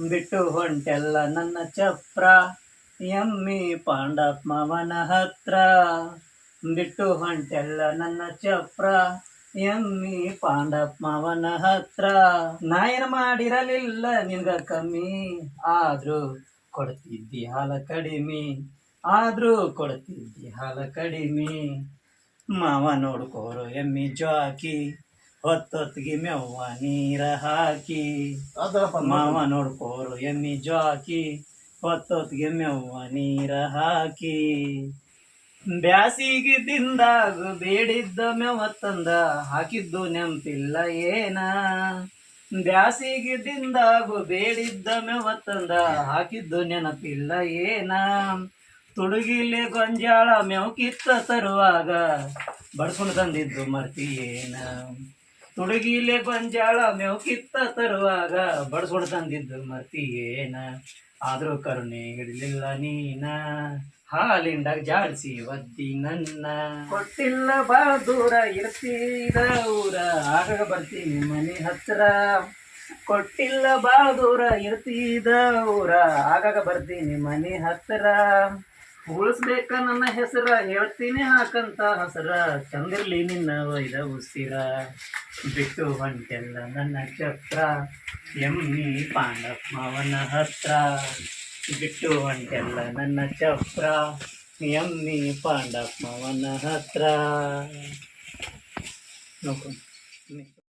ಬಿಟ್ಟು ಹೊಂಟೆಲ್ಲ ನನ್ನ ಚಪ್ರ. ಎಮ್ಮಿ ಪಾಂಡಾತ್ಮವನ ಹತ್ರ. ಬಿಟ್ಟು ಹೊಂಟೆಲ್ಲ ನನ್ನ ಚಪ್ರ. ಎಮ್ಮಿ ಪಾಂಡಾತ್ಮವನ ಹತ್ರ. ನಾ ಏನು ಮಾಡಿರಲಿಲ್ಲ ನಿನ್ಗ ಕಮ್ಮಿ. ಆದ್ರೂ ಕೊಡ್ತಿದ್ದಿ ಹಾಲ ಕಡಿಮೆ. ಆದ್ರೂ ಕೊಡ್ತಿದ್ದಿ ಹಾಲ ಕಡಿಮೆ. ಮಾವ ನೋಡ್ಕೋರು ಎಮ್ಮಿ ಜಾಕಿ. ಹೊತ್ತೊತ್ತಿಗೆ ಮೆವ್ವ ನೀರ ಹಾಕಿ ಮಾವ ನೋಡ್ಕೋರು ಎಮ್ಮಿ ಜಾಕಿ ಹೊತ್ತೊತ್ತಿಗೆ ಮೆವ್ವ ನೀರ ಹಾಕಿ. ಬ್ಯಾಸಿಗೆ ದಿಂದಾಗ ಬೇಡಿದ್ದ ಮೆವ ತಂದ ಹಾಕಿದ್ದು ನೆಂಪಿಲ್ಲ ಏನ. ಬ್ಯಾಸಿಗೆ ದಿಂದಾಗ ಬೇಡಿದ್ದ ಮೆವ ತಂದ ಹಾಕಿದ್ದು ನೆನಪಿಲ್ಲ ಏನ. ತುಡುಗಿಲೆ ಗೊಂಜಾಳ ಮೇವು ಕಿತ್ತ ತರುವಾಗ ಬಡ್ಕೊಂಡು ತಂದಿದ್ದು ಮರ್ತಿ ಏನ. ತುಡುಗಿಲೆ ಬಂಜಾಳ ಮೇವು ಕಿತ್ತ ತರುವಾಗ ಬಡ್ಸ್ಕೊಂಡು ತಂದಿದ್ದು ಏನ ಆದ್ರೂ ಕರುಣೆ ಹಿಡಲಿಲ್ಲ ನೀನ. ಹಾಲಿಂದ ಜಾಡ್ಸಿ ಒದ್ದಿ ನನ್ನ. ಕೊಟ್ಟಿಲ್ಲ ಬಾಳ ದೂರ ಇರ್ತೀರ ಊರ. ಆಗ ಬರ್ತೀನಿ ಮನೆ ಹತ್ರ. ಕೊಟ್ಟಿಲ್ಲ ಬಾಳ ದೂರ ಇರ್ತೀದ ಊರ. ಆಗಾಗ ಬರ್ತೀನಿ ಮನೆ ಹತ್ರ. ಉಳಿಸ್ಬೇಕ ನನ್ನ ಹೆಸರ, ಹೇಳ್ತೀನಿ ಹಾಕಂತ ಹಸರ. ಚಂದಿರ್ಲಿ ನಿನ್ನ ವೈದ ಉಸಿರ. ಬಿಟ್ಟು ಹೊಂಟೆಲ್ಲ ನನ್ನ ಚಕ್ರ ಎಮ್ಮಿ ಪಾಂಡಪ್ಪವನ ಹತ್ರ. ಬಿಟ್ಟು ಹೊಂಟೆಲ್ಲ ನನ್ನ ಚಕ್ರ ಎಮ್ಮಿ ಪಾಂಡಪ್ಪವನ ಹತ್ರ. ನೋಡ್ಕೊಂಡು